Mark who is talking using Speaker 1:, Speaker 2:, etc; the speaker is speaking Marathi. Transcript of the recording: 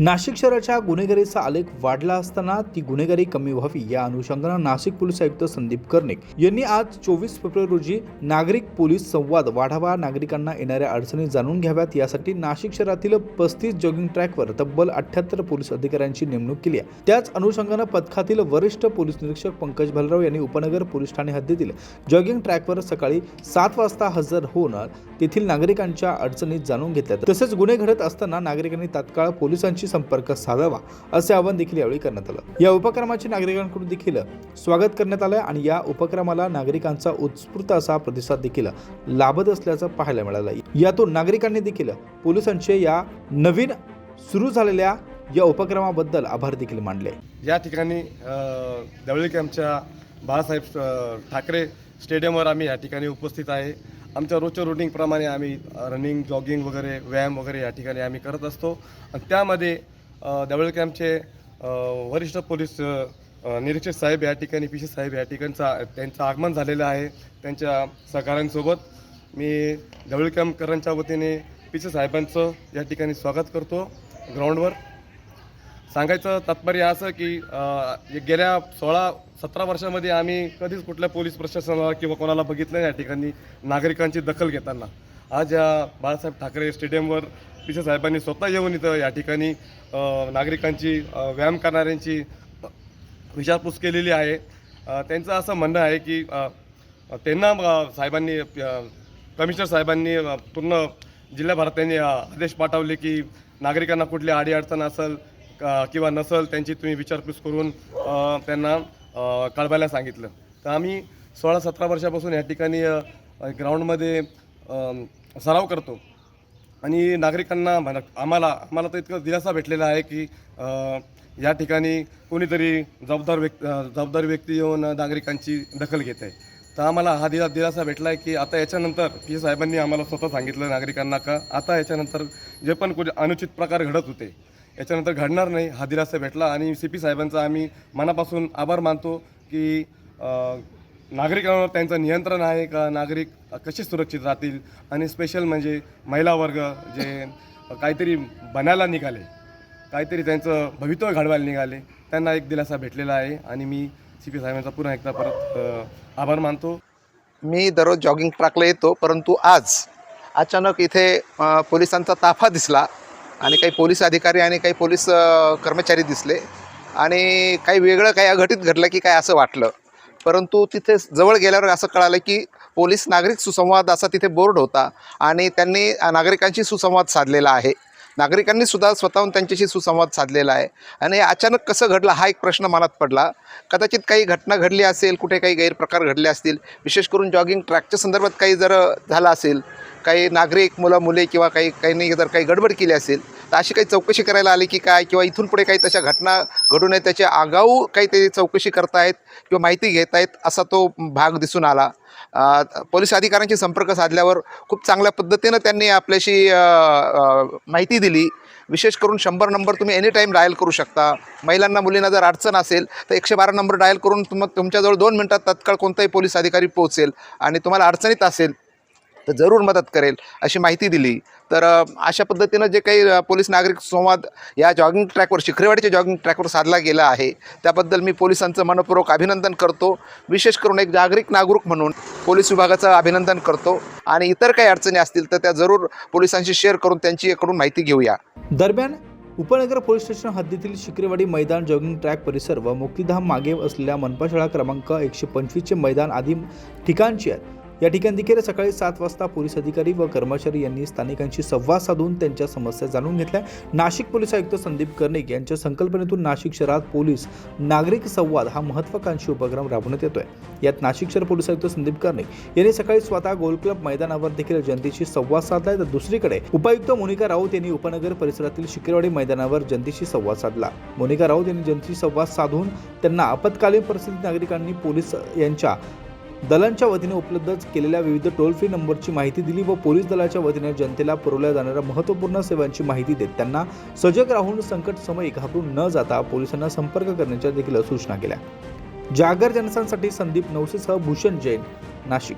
Speaker 1: नाशिक शहराच्या गुन्हेगारीचा आलेख वाढला असताना ती गुन्हेगारी कमी व्हावी या अनुषंगानं नाशिक पोलीस आयुक्त संदीप कर्णिक यांनी आज चोवीस फेब्रुवारी रोजी नागरिक पोलीस संवाद वाढावा नागरिकांना येणाऱ्या अडचणी जाणून घ्याव्यात यासाठी नाशिक शहरातील पस्तीस जॉगिंग ट्रॅकवर तब्बल अठ्याहत्तर पोलीस अधिकाऱ्यांची नेमणूक केली आहे. त्याच अनुषंगानं पथकातील वरिष्ठ पोलीस निरीक्षक पंकज भलराव यांनी उपनगर पोलीस ठाणे हद्दीतील जॉगिंग ट्रॅकवर सकाळी सात वाजता हजर होऊन तेथील नागरिकांच्या अडचणी जाणून घेतल्या. तसेच गुन्हे घडत असताना नागरिकांनी तात्काळ यांच्याशी संपर्क साधावा असे आवाहन देखील यावेळी करण्यात आलं. या उपक्रमाचे नागरिकांकडून देखील स्वागत करण्यात आलं आणि या उपक्रमाला नागरिकांचा उत्स्फूर्त असा प्रतिसाद देखील लाभत असल्याचं पाहायला मिळालं यातून नागरिकांनी देखील पोलिसांचे या नवीन सुरू झालेल्या या उपक्रमाबद्दल आभार देखील मानले.
Speaker 2: या ठिकाणी दवळी कॅम्पच्या बाळासाहेब ठाकरे स्टेडियमवर आम्ही या ठिकाणी उपस्थित आहे. आमच्या रोजच्या रुटीनप्रमाणे आम्ही रनिंग जॉगिंग वगैरे व्यायाम वगैरे या ठिकाणी आम्ही करत असतो. आणि त्यामध्ये दवळ कॅम्पचे वरिष्ठ पोलीस निरीक्षक साहेब या ठिकाणी पी सी साहेब या ठिकाणचा त्यांचं आगमन झालेलं आहे. त्यांच्या सहकाऱ्यांसोबत मी दवळ कॅम्पकरांच्या वतीने पी सी साहेबांचं या ठिकाणी स्वागत करतो. ग्राउंडवर सांगायचं तात्पर्य असं की गेल्या सोळा सतरा वर्षामध्ये आम्ही कधीच कुठल्या पोलीस प्रशासनाला किंवा कोणाला बघितलं नाही या ठिकाणी नागरिकांची दखल घेताना. आज या बाळासाहेब ठाकरे स्टेडियमवर पिसे साहेबांनी स्वतः येऊन इथं या ठिकाणी नागरिकांची व्यायाम करणाऱ्यांची विचारपूस केलेली आहे. त्यांचं असं म्हणणं आहे की त्यांना साहेबांनी कमिशनर साहेबांनी पूर्ण जिल्ह्याभरात त्यांनी आदेश पाठवले की नागरिकांना कुठली अडीअडचण असेल किंवा नसल त्यांची तुम्ही विचारपूस करून त्यांना कळवायला सांगितलं. तर आम्ही सोळा सतरा वर्षापासून या ठिकाणी ग्राउंडमध्ये सराव करतो. आणि नागरिकांना आम्हाला आम्हाला तर इतकं दिलासा भेटलेला आहे की या ठिकाणी कोणीतरी जबाबदार व्यक्ती जबाबदार व्यक्ती येऊन नागरिकांची दखल घेत आहे. तर आम्हाला हा दिला दिलासा भेटला आहे की आता याच्यानंतर पी. साहेबांनी आम्हाला स्वतः सांगितलं नागरिकांना का आता याच्यानंतर जे पण कुठे अनुचित प्रकार घडत होते याच्यानंतर घडणार नाही हा दिलासा भेटला आणि सी पी साहेबांचा आम्ही मनापासून आभार मानतो की नागरिकांवर त्यांचं नियंत्रण आहे का? नागरिक कसे सुरक्षित राहतील? आणि स्पेशल म्हणजे महिला वर्ग जे काहीतरी बनायला निघाले काहीतरी त्यांचं भवितव्य घडवायला निघाले त्यांना एक दिलासा भेटलेला आहे आणि मी सी पी साहेबांचा पुन्हा एकदा परत आभार मानतो.
Speaker 3: मी दररोज जॉगिंग ट्रॅकला येतो परंतु आज अचानक इथे पोलिसांचा ताफा दिसला. आणि काही पोलीस अधिकारी आणि काही पोलीस कर्मचारी दिसले. आणि काही वेगळं काही अघटित घडलं की काय असं वाटलं. परंतु तिथे जवळ गेल्यावर असं कळालं की पोलीस नागरिक सुसंवाद असा तिथे बोर्ड होता आणि त्यांनी नागरिकांशी सुसंवाद साधलेला आहे. नागरिकांनी सुद्धा स्वतःहून त्यांच्याशी सुसंवाद साधलेला आहे. आणि अचानक कसं घडलं हा एक प्रश्न मनात पडला. कदाचित काही घटना घडली असेल कुठे काही गैरप्रकार घडले असतील विशेष करून जॉगिंग ट्रॅकच्या संदर्भात काही जर झालं असेल काही नागरिक मुलं मुले किंवा काही काही जर काही गडबड केली असेल तर अशी काही चौकशी करायला आली की काय? किंवा इथून पुढे काही तशा घटना घडू नये त्याचे आगाऊ काही ते चौकशी करतायत किंवा माहिती घेत आहेत असा तो भाग दिसून आला. पोलीस अधिकाऱ्यांशी संपर्क साधल्यावर खूप चांगल्या पद्धतीनं त्यांनी आपल्याशी माहिती दिली. विशेष करून शंभर नंबर तुम्ही एनी टाईम डायल करू शकता. महिलांना मुलींना जर अडचण असेल तर एकशे बारा नंबर डायल करून तुम तुमच्याजवळ दोन मिनटात तत्काळ कोणताही पोलीस अधिकारी पोहोचेल आणि तुम्हाला अडचणीत असेल तर जरूर मदत करेल अशी माहिती दिली. तर अशा पद्धतीनं जे काही पोलीस नागरिक संवाद या जॉगिंग ट्रॅकवर शिखरेवाडीच्या जॉगिंग ट्रॅकवर साधला गेला आहे. त्याबद्दल मी पोलिसांचं मनपूर्वक अभिनंदन करतो. विशेष करून एक नागरिक नागरिक म्हणून पोलीस विभागाचं अभिनंदन करतो. आणि इतर काही अडचणी असतील तर त्या जरूर पोलिसांशी शेअर करून त्यांची त्यांच्याकडून माहिती घेऊया.
Speaker 1: दरम्यान उपनगर पोलीस स्टेशन हद्दीतील शिक्रेवाडी मैदान जॉगिंग ट्रॅक परिसर व मुक्तीधाम मागे असलेल्या मनपा शाळा क्रमांक एकशे पंचवीसचे मैदान आदी ठिकाणची आहेत या ठिकाणी देखील सकाळी सात वाजता पोलीस अधिकारी व कर्मचारी यांनी स्थानिकांशी संवाद साधून त्यांच्या समस्या जाणून घेतल्या. नाशिक पोलीस आयुक्त संदीप कर्णिक यांच्या संकल्पनेतून नाशिक शहरात पोलीस नागरिक संवाद हा महत्वाकांक्षी उपक्रम राबवण्यात येतोय. यात नाशिक शहर पोलीस आयुक्त संदीप कर्णिक यांनी सकाळी स्वतः गोल क्लब मैदानावर देखील जनतेशी संवाद साधलाय तर दुसरीकडे उपायुक्त मोनिका राऊत यांनी उपनगर परिसरातील शिकेवाडी मैदानावर जनतेशी संवाद साधला. मोनिका राऊत यांनी जनतेशी संवाद साधून त्यांना आपत्कालीन परिस्थितीत नागरिकांनी पोलीस यांच्या दलांच्या वतीने उपलब्ध केलेल्या विविध टोल फ्री नंबरची माहिती दिली व पोलीस दलाच्या वतीने जनतेला पुरवल्या जाणाऱ्या महत्त्वपूर्ण सेवांची माहिती देत त्यांना सजग राहून संकट समयी घाबरून न जाता पोलिसांना संपर्क करण्याच्या देखील सूचना केल्या. जागर जनसांसाठी संदीप नवसेसह भूषण जैन नाशिक.